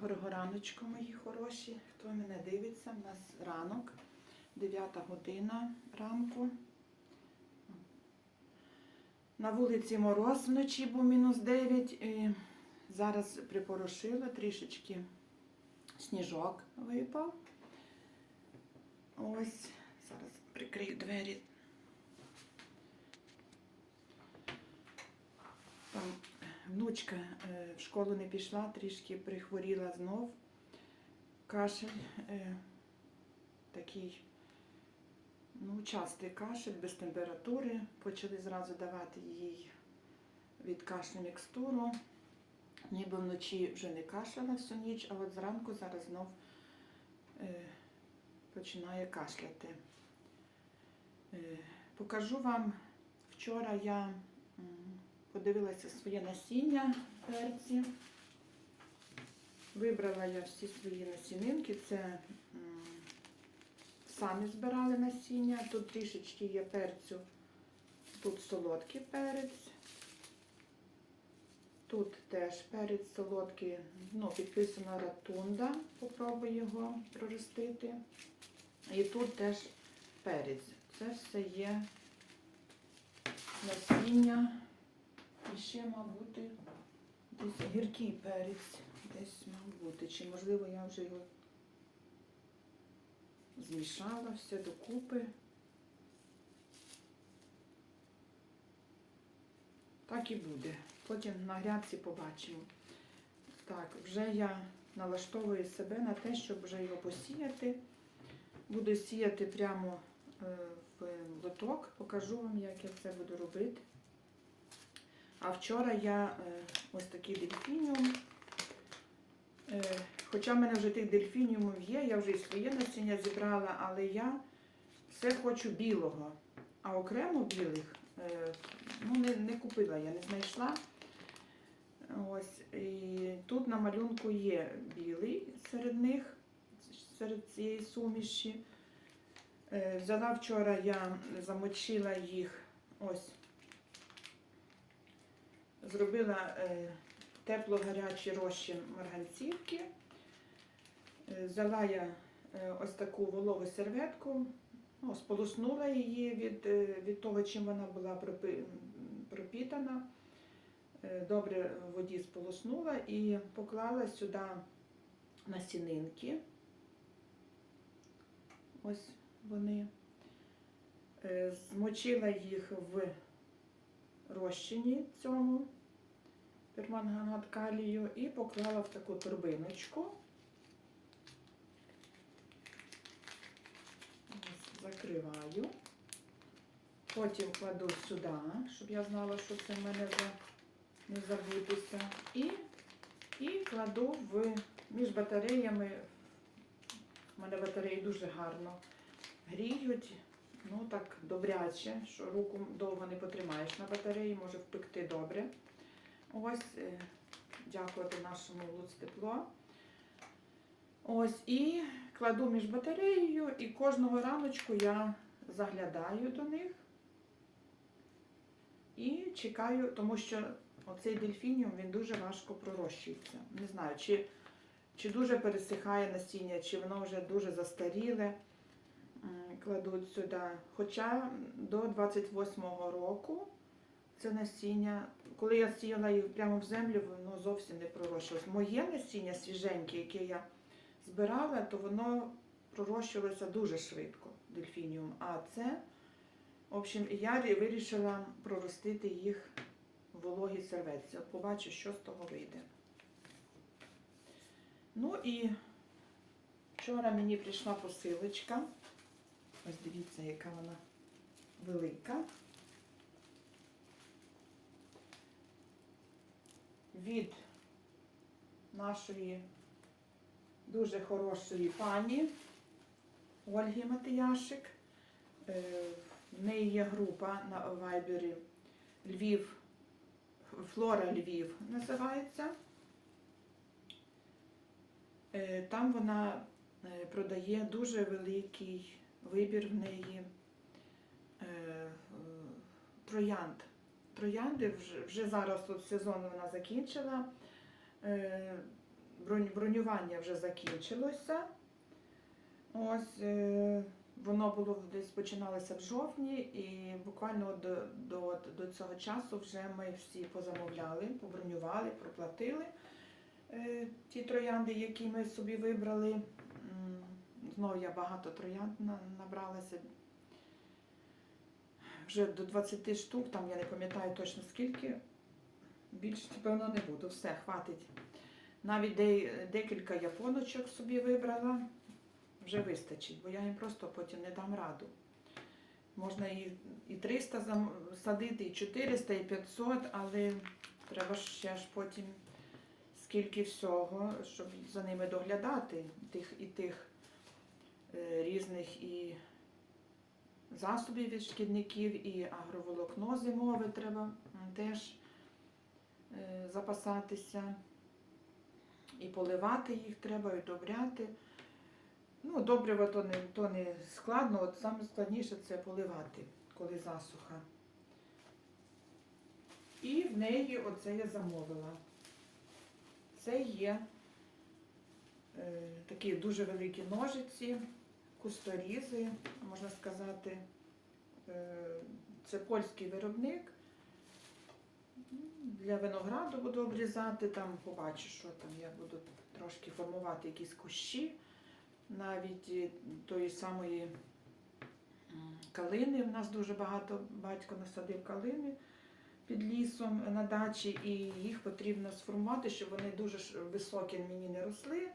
Доброго раночку, мої хороші. Хто мене дивиться? У нас ранок, 9 година ранку. На вулиці мороз вночі був мінус 9. І зараз припорошила трішечки сніжок випав. Ось, зараз прикрию двері. Там внучка е, в школу не пішла, трішки прихворіла знов. Кашель е, такий, ну, частий кашель без температури. Почали зразу давати їй від кашлю мікстуру. Ніби вночі вже не кашляла всю ніч, а от зранку зараз знов е, починає кашляти. Покажу вам, вчора я подивилася своє насіння перці. Вибрала я всі свої насінинки. Це самі збирали насіння. Тут трішечки є перцю, тут солодкий перець. Тут теж перець солодкий, ну, підписано ратунда, попробую його проростити. І тут теж перець. Це все є насіння. І ще, мабуть, десь гіркий перець. Десь мав бути. Чи можливо я вже його змішала все докупи. Так і буде. Потім на грядці побачимо. Так, вже я налаштовую себе на те, щоб вже його посіяти. Буду сіяти прямо е, в лоток, покажу вам, як я це буду робити. А вчора я е, ось такий дельфініум. Е, Хоча в мене вже тих дельфініумів є, я вже і своє насіння зібрала, але я все хочу білого. А окремо білих е, ну, не, не купила, я не знайшла. Ось, і тут на малюнку є білий серед них, серед цієї суміші. Взяла вчора, я замочила їх ось зробила е, тепло-гарячий розчин марганцівки. Е, Взяла я е, ось таку вологу серветку, ну, сполоснула її від, від того, чим вона була пропітана. Добре в воді сполоснула і поклала сюди насінинки. Ось вони. Змочила їх в розчині цьому перманганат калію і поклала в таку торбиночку. Закриваю. Потім кладу сюди, щоб я знала, що це в мене вже не забутися. І, і кладу в між батареями. У мене батареї дуже гарно гріють. Ну так добряче, що руку довго не потримаєш на батареї, може впекти добре. Ось, е, дякувати нашому Луцтепло. Ось, і кладу між батареєю, і кожного раночку я заглядаю до них і чекаю, тому що оцей дельфініум він дуже важко пророщується. Не знаю, чи, чи дуже пересихає насіння, чи воно вже дуже застаріле кладуть сюди. Хоча до 28-го року це насіння, коли я сіяла їх прямо в землю, воно зовсім не пророщувалося. Моє насіння свіженьке, яке я збирала, то воно пророщувалося дуже швидко, дельфініум. А це, в общем, я вирішила проростити їх в вологій серветці. От побачу, що з того вийде. Ну і вчора мені прийшла посилочка. Ось дивіться, яка вона велика. Від нашої дуже хорошої пані Ольги Матияшик. Е, В неї є група на Вайбері Львів, Флора Львів називається. Е, Там вона е, продає дуже великий вибір в неї троянд. Троянди вже, вже зараз тут сезон вона закінчила. Е, бронювання вже закінчилося. Ось е, воно було десь починалося в жовтні, і буквально до, до, до цього часу вже ми всі позамовляли, побронювали, проплатили е, ті троянди, які ми собі вибрали. Знову я багато троянд набралася. Вже до 20 штук, там я не пам'ятаю точно скільки. Більше, напевно, не буду. Все, хватить. Навіть де, декілька японочок собі вибрала, вже вистачить, бо я їм просто потім не дам раду. Можна і 300 садити, і 400, і 500, але треба ще ж потім скільки всього, щоб за ними доглядати, тих і тих е, різних і засобів від шкідників, і агроволокно зимове треба теж е, запасатися. І поливати їх треба, і добряти. Ну, добриво то не, то не складно, от саме складніше це поливати, коли засуха. І в неї оце я замовила. Це є е, такі дуже великі ножиці, кусторізи, можна сказати. Е, це польський виробник. Для винограду буду обрізати, там побачу, що там я буду трошки формувати якісь кущі, навіть е, тої самої калини. У нас дуже багато батько насадив калини під лісом на дачі, і їх потрібно сформувати, щоб вони дуже високі мені не росли,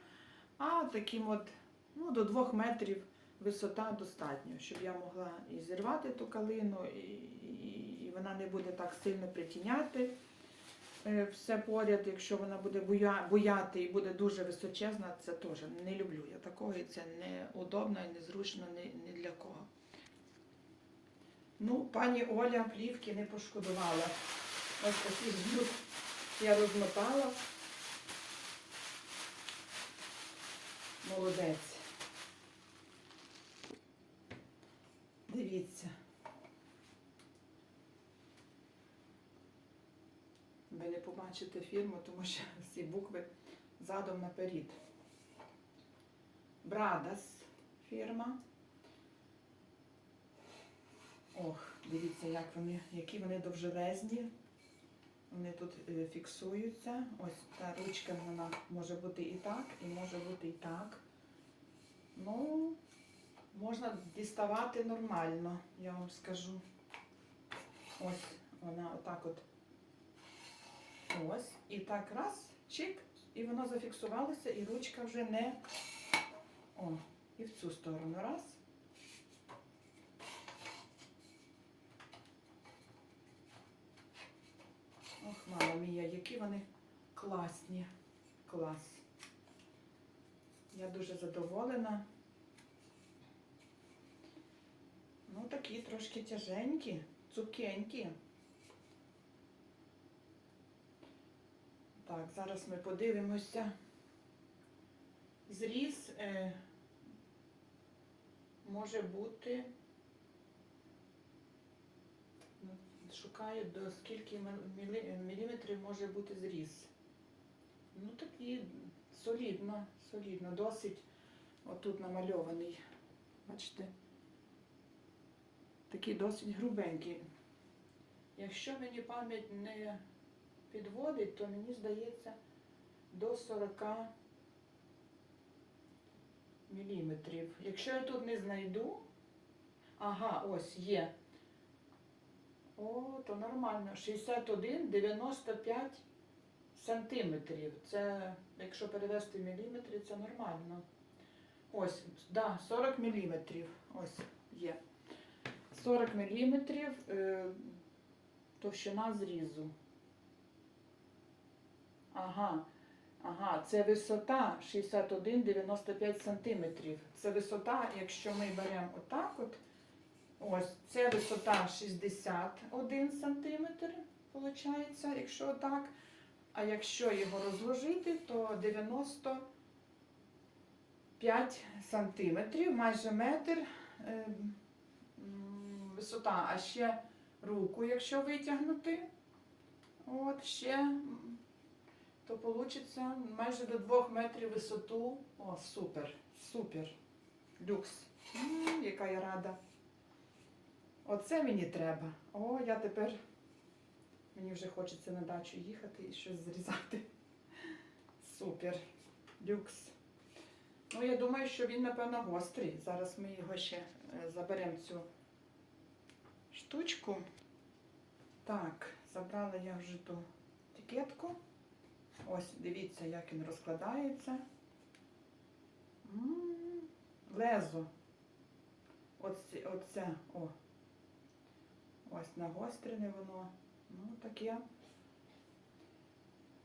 а таким от ну, до двох метрів висота достатньо, щоб я могла і зірвати ту калину, і, і, і вона не буде так сильно притіняти е, все поряд, якщо вона буде буя, буяти і буде дуже височезна, це теж не люблю я такого, і це не удобно і незручно ні, ні для кого. Ну, пані Оля плівки не пошкодувала. Ось такий збір я розмотала. Молодець. Дивіться. Ви фірму, тому що всі букви задом наперед. Брадас фірма. Ох, дивіться, як вони, які вони довжелезні. Вони тут е, фіксуються. Ось та ручка вона може бути і так, і може бути і так. Ну, можна діставати нормально, я вам скажу. Ось вона отак от. Ось. І так раз, чик, і воно зафіксувалося, і ручка вже не. О, і в цю сторону. Раз. Ох, мама мія, які вони класні. Клас. Я дуже задоволена. Ну, такі трошки тяженькі, цукенькі. Так, зараз ми подивимося. Зріз е, може бути. Шукаю до скільки мілі- міліметрів може бути зріз. Ну такий солідно, солідно, досить отут намальований. Бачите? Такий досить грубенький. Якщо мені пам'ять не підводить, то мені здається до 40 міліметрів. Якщо я тут не знайду, ага, ось є. О, то нормально. 61, 95 сантиметрів. Це, якщо перевести в міліметри, це нормально. Ось, да, 40 міліметрів. Ось є. 40 міліметрів е, товщина зрізу. Ага, ага, це висота 61-95 сантиметрів. Це висота, якщо ми беремо отак от, ось, це висота 61 сантиметр, виходить, якщо отак. А якщо його розложити, то 95 сантиметрів, майже метр е, висота. А ще руку, якщо витягнути, от ще то вийде майже до 2 метрів висоту. О, супер, супер. Люкс. М, яка я рада. Оце мені треба. О, я тепер. Мені вже хочеться на дачу їхати і щось зрізати. Супер. Люкс. Ну, я думаю, що він, напевно, гострий. Зараз ми його ще е, заберемо цю штучку. Так, забрала я вже ту етикетку. Ось, дивіться, як він розкладається. Лезо. Оце, оце, о. Ось нагострене воно. Ну, таке.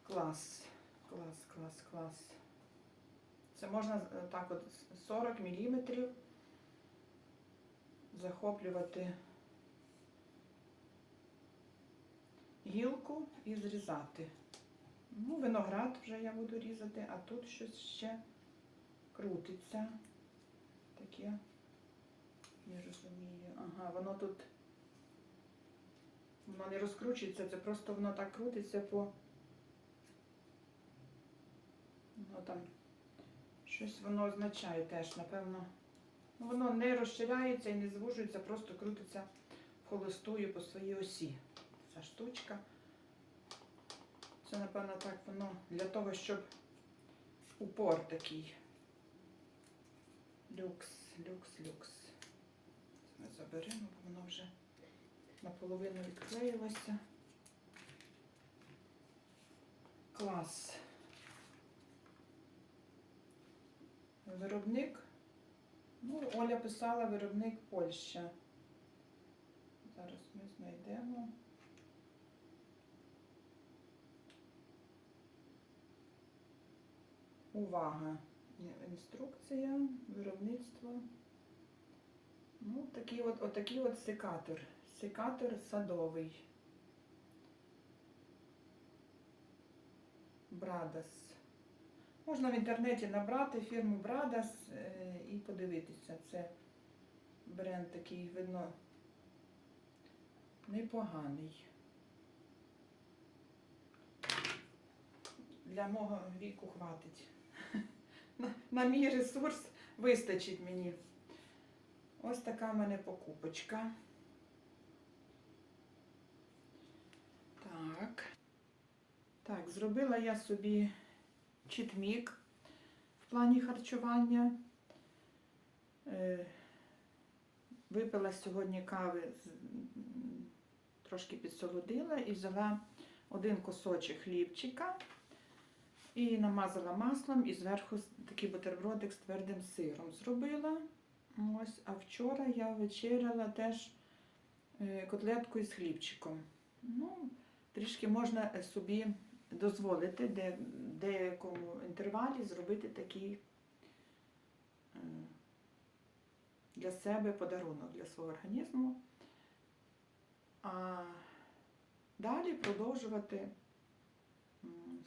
Клас. Клас, клас, клас. Це можна е, так от 40 мм захоплювати гілку і зрізати. Ну, виноград вже я буду різати, а тут щось ще крутиться. Таке. Не розумію. Ага, воно тут. Воно не розкручується, це просто воно так крутиться по. Воно там щось воно означає теж, напевно. Ну, воно не розширяється і не звужується, просто крутиться холостою по своїй осі. Ця штучка. Це, напевно, так воно для того, щоб упор такий. Люкс, люкс, люкс. Це ми заберемо, бо воно вже наполовину відклеїлося. Клас. Виробник. Ну, Оля писала виробник Польща. Зараз ми знайдемо. Увага! Інструкція, виробництво. Ну, такий от, отакий от секатор. Секатор садовий. Брадас. Можна в інтернеті набрати фірму Брадас е, і подивитися. Це бренд такий, видно, непоганий. Для мого віку хватить. На, на мій ресурс вистачить мені. Ось така в мене покупочка. Так. Так, зробила я собі читмік в плані харчування. Е, Випила сьогодні кави, трошки підсолодила і взяла один кусочок хлібчика і намазала маслом і зверху такий бутербродик з твердим сиром зробила. Ось, а вчора я вечеряла теж е, котлетку із хлібчиком. Ну, трішки можна е, собі дозволити де, в деякому інтервалі зробити такий е, для себе подарунок для свого організму. А далі продовжувати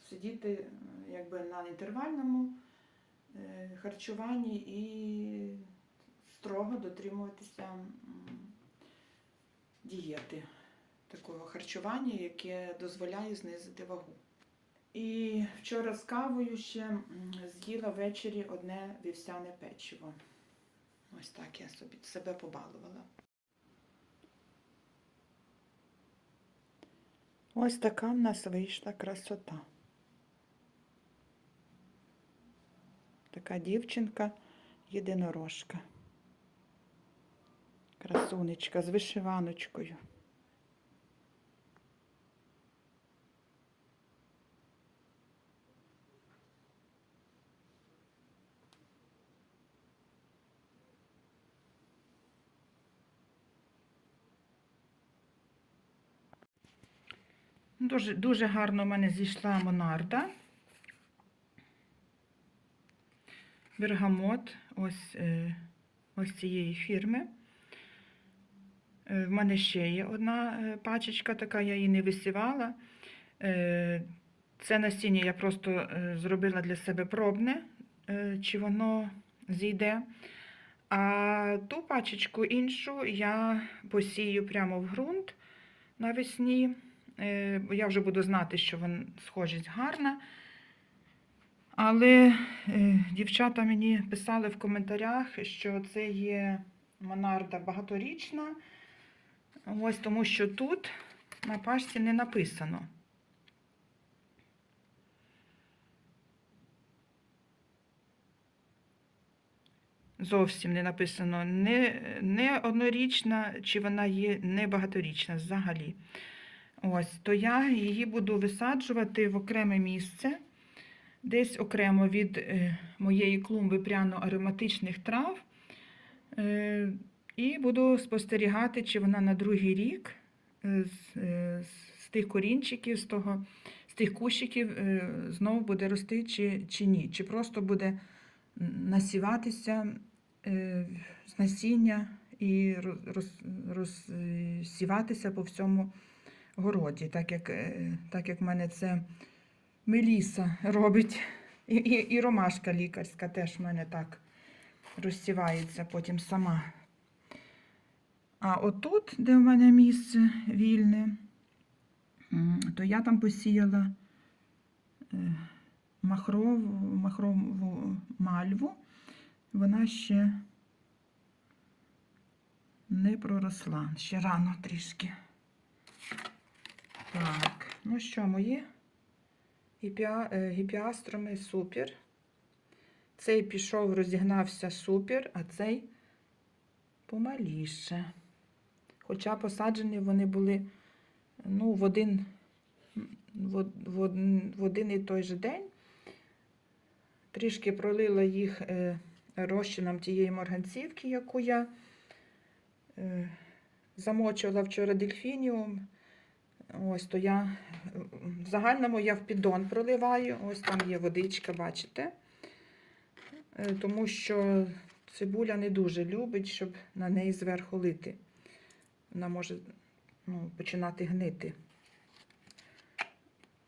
сидіти е, якби на інтервальному е, харчуванні і строго дотримуватися дієти такого харчування, яке дозволяє знизити вагу. І вчора з кавою ще з'їла ввечері одне вівсяне печиво. Ось так я собі себе побалувала. Ось така в нас вийшла красота. Така дівчинка єдинорожка. Красунечка з вишиваночкою. Дуже, дуже гарно в мене зійшла монарда. Бергамот ось, е, ось цієї фірми. Е, В мене ще є одна е, пачечка така, я її не висівала. Це насіння я просто зробила для себе пробне, чи воно зійде. А ту пачечку іншу я посію прямо в ґрунт навесні. Е, бо Я вже буду знати, що вон, схожість гарна. Але е, дівчата мені писали в коментарях, що це є монарда багаторічна. Ось тому що тут на пашці не написано. Зовсім не написано не, не однорічна, чи вона є не багаторічна взагалі. Ось, то я її буду висаджувати в окреме місце, десь окремо від е, моєї клумби пряно-ароматичних трав. Е, і буду спостерігати, чи вона на другий рік е, з, з тих корінчиків, з, того, з тих кущиків знову буде рости, чи, чи ні. Чи просто буде насіватися з насіння і роз, роз, розсіватися по всьому городі, так як, е, так як в мене це Меліса робить. І, і, і ромашка лікарська теж в мене так розсівається потім сама. А отут, де в мене місце вільне, то я там посіяла е, махрову, махрову мальву. Вона ще не проросла, ще рано трішки. Так, ну що, мої е, гіпіастроми супер. Цей пішов, розігнався супер, а цей помаліше. Хоча посаджені вони були ну, в, один, в, в, один, в один і той же день. Трішки пролила їх е, розчином тієї морганцівки, яку я е, замочила вчора дельфініум. Ось то я в загальному я в піддон проливаю. Ось там є водичка, бачите? Е, Тому що цибуля не дуже любить, щоб на неї зверху лити. Вона може ну, починати гнити.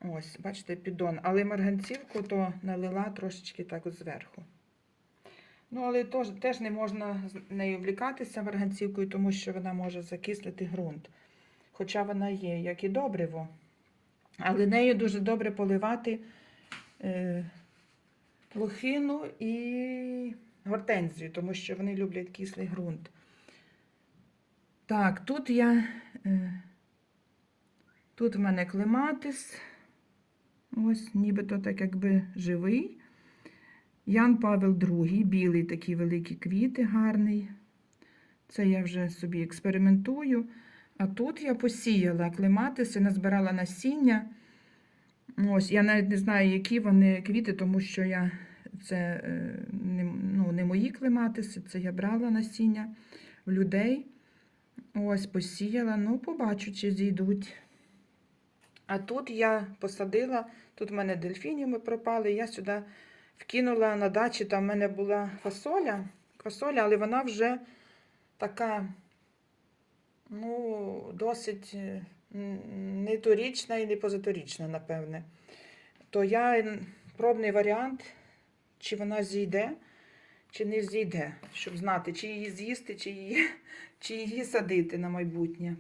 Ось, бачите, піддон. Але марганцівку то налила трошечки так от зверху. Ну, але теж не можна з нею влікатися марганцівкою, тому що вона може закислити ґрунт. Хоча вона є, як і добриво. Але нею дуже добре поливати е, лохину і гортензію, тому що вони люблять кислий ґрунт. Так, тут я. Е, тут в мене клематис. Ось, нібито так якби живий. Ян Павел II, білий такі великі квіти, гарний. Це я вже собі експериментую. А тут я посіяла клематиси, назбирала насіння. Ось, я навіть не знаю, які вони квіти, тому що я це е, не, ну, не мої клематиси, це я брала насіння в людей. Ось, посіяла, ну, побачу, чи зійдуть. А тут я посадила, тут в мене дельфініуми пропали, я сюди вкинула на дачі, там в мене була фасоля, фасоля, але вона вже така, ну, досить е, не торічна і не позаторічна, напевне. То я пробний варіант, чи вона зійде, чи не зійде, щоб знати, чи її з'їсти, чи її, чи її садити на майбутнє.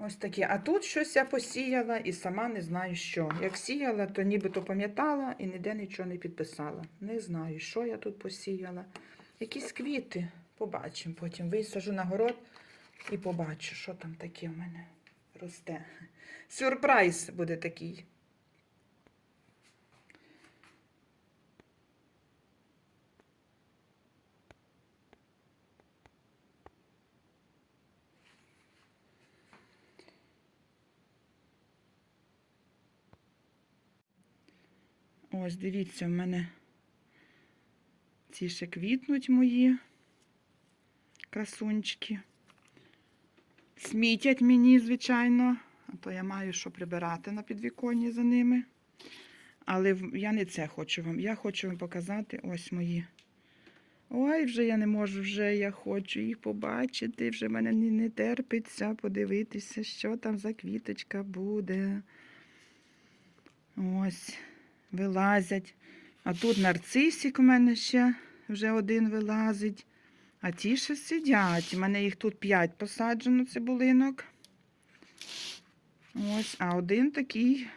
Ось таке. А тут щось я посіяла і сама не знаю що. Як сіяла, то нібито пам'ятала і ніде нічого не підписала. Не знаю, що я тут посіяла. Якісь квіти. Побачимо потім. Висажу на город і побачу, що там таке в мене росте. Сюрприз буде такий. Ось, дивіться, в мене ці ще квітнуть мої красунчики. Смітять мені, звичайно, а то я маю що прибирати на підвіконні за ними. Але я не це хочу вам. Я хочу вам показати ось мої. Ой, вже я не можу, вже я хочу їх побачити. Вже мене не, терпиться подивитися, що там за квіточка буде. Ось вилазять. А тут нарцисик у мене ще вже один вилазить. А ті ще сидять. У мене їх тут 5 посаджено цибулинок. Ось, а один такий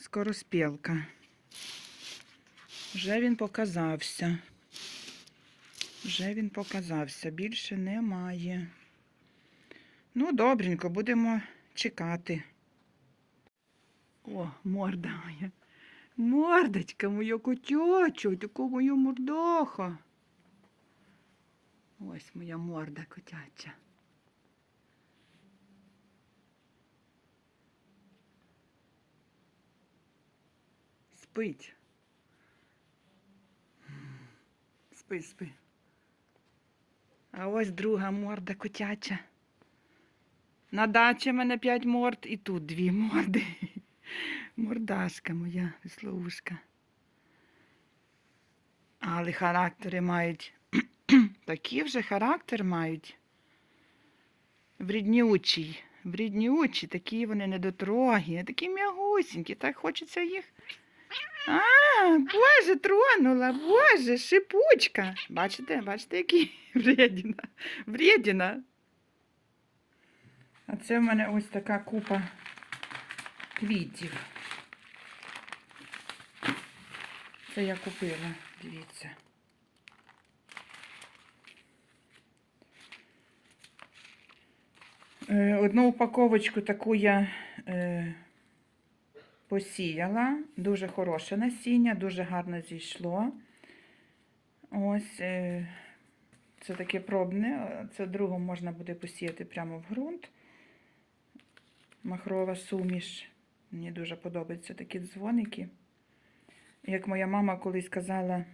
скороспілка. Вже він показався. Вже він показався. Більше немає. Ну, добренько, будемо чекати. О, морда моя. Мордочка моя котяча, така моя мордаха. Ось моя морда котяча. Спить. Спи, спи. А ось друга морда котяча. На дачі мене п'ять морд і тут дві морди. Мордашка моя, веслоушка. Але характери мають. Такі вже характер мають. Вріднючий. Вріднючі, такі вони недотрогі, такі м'ягусінькі, так хочеться їх. А, Боже, тронула, Боже, шипучка. Бачите, бачите, які вредіна. Вредіна. А це в мене ось така купа квітів. Це я купила, дивіться. Одну упаковочку таку я е, посіяла. Дуже хороше насіння, дуже гарно зійшло. Ось е, це таке пробне. Це другу можна буде посіяти прямо в ґрунт. Махрова суміш. Мені дуже подобаються такі дзвоники. Як моя мама колись казала,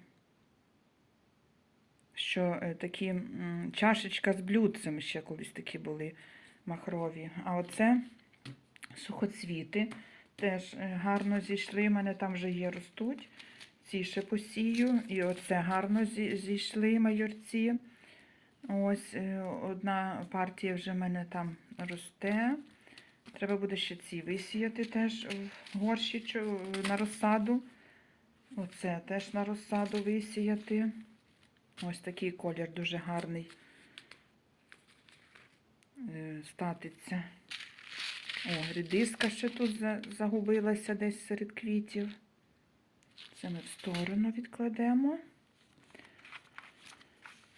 що е, такі чашечка з блюдцем ще колись такі були махрові. А оце сухоцвіти теж е, гарно зійшли. У мене там вже є ростуть. Ці ще посію. І оце гарно зійшли майорці. Ось е, одна партія вже в мене там росте. Треба буде ще ці висіяти теж в горщичу на розсаду. Оце теж на розсаду висіяти. Ось такий колір дуже гарний е, статиться. О, рідиска ще тут загубилася десь серед квітів. Це ми в сторону відкладемо.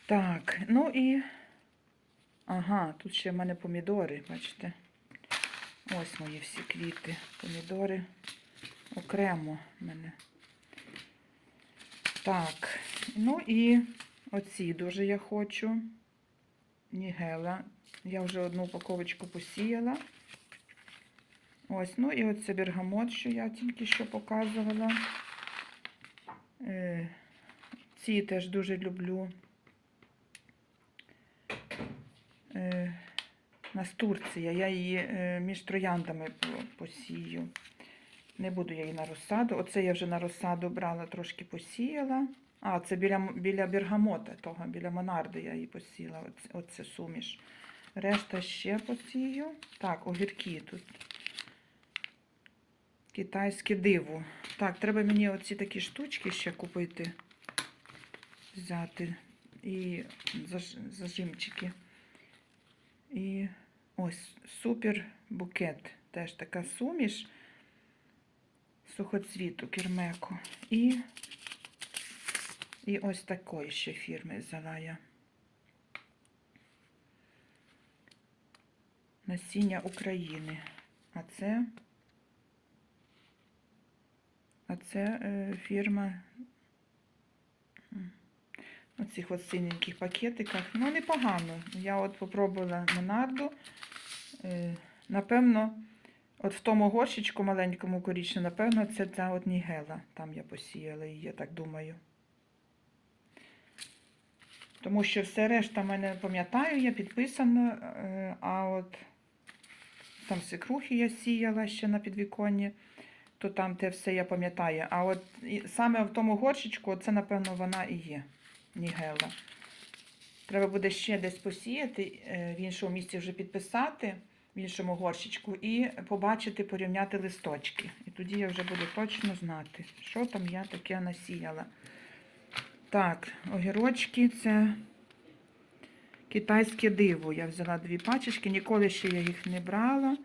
Так, ну і. Ага, тут ще в мене помідори, бачите? Ось мої всі квіти. Помідори окремо в мене. Так, ну і оці дуже я хочу. Нігела. Я вже одну упаковочку посіяла. Ось, ну і оце бергамот, що я тільки що показувала. Е, ці теж дуже люблю. Е, Настурція. Я її е, між трояндами посію. Не буду я її на розсаду. Оце я вже на розсаду брала, трошки посіяла. А, це біля, біля бергамота, того, біля монарди я її посіяла. Оце, оце суміш. Решта ще посію. Так, огірки тут. Китайське диво. Так, треба мені оці такі штучки ще купити. Взяти. І заж, зажимчики. І ось супер букет. Теж така суміш сухоцвіту кермеко. І, і ось такої ще фірми взяла я. Насіння України. А це, а це е, фірма м, у цих от синеньких пакетиках. Ну, непогано. Я от попробувала Монарду. Е, напевно, от в тому горщичку маленькому корічному, напевно, це ця от Нігела. Там я посіяла її, я так думаю. Тому що все решта в мене пам'ятаю, я підписано, е, а от там свекрухи я сіяла ще на підвіконні, то там те все я пам'ятаю. А от саме в тому горщичку, це, напевно, вона і є. Нігела. Треба буде ще десь посіяти, е, в іншому місці вже підписати, в іншому горщичку, і побачити, порівняти листочки. І тоді я вже буду точно знати, що там я таке насіяла. Так, огірочки це китайське диво. Я взяла дві пачечки, ніколи ще я їх не брала.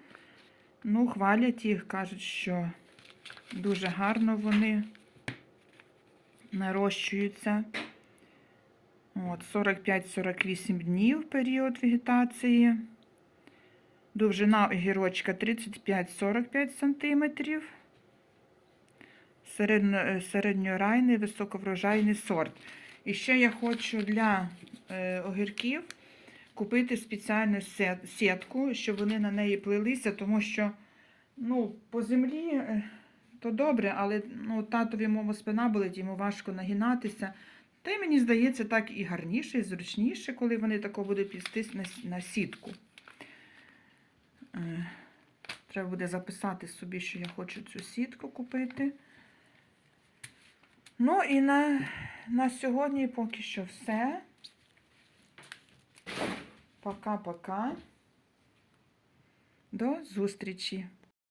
Ну, хвалять їх, кажуть, що Дуже гарно вони нарощуються. От, 45-48 днів період вегетації. Довжина огірочка 35-45 см. Е, середньорайний високоврожайний сорт. І ще я хочу для е, огірків купити спеціальну сітку, щоб вони на неї плелися, тому що ну, по землі е, то добре, але ну, татові мова спина болить, йому важко нагинатися. Та й мені здається, так і гарніше, і зручніше, коли вони тако будуть плістись на, на сітку. Е, Треба буде записати собі, що я хочу цю сітку купити. Ну і на, на сьогодні поки що все. Пока-пока. До зустрічі!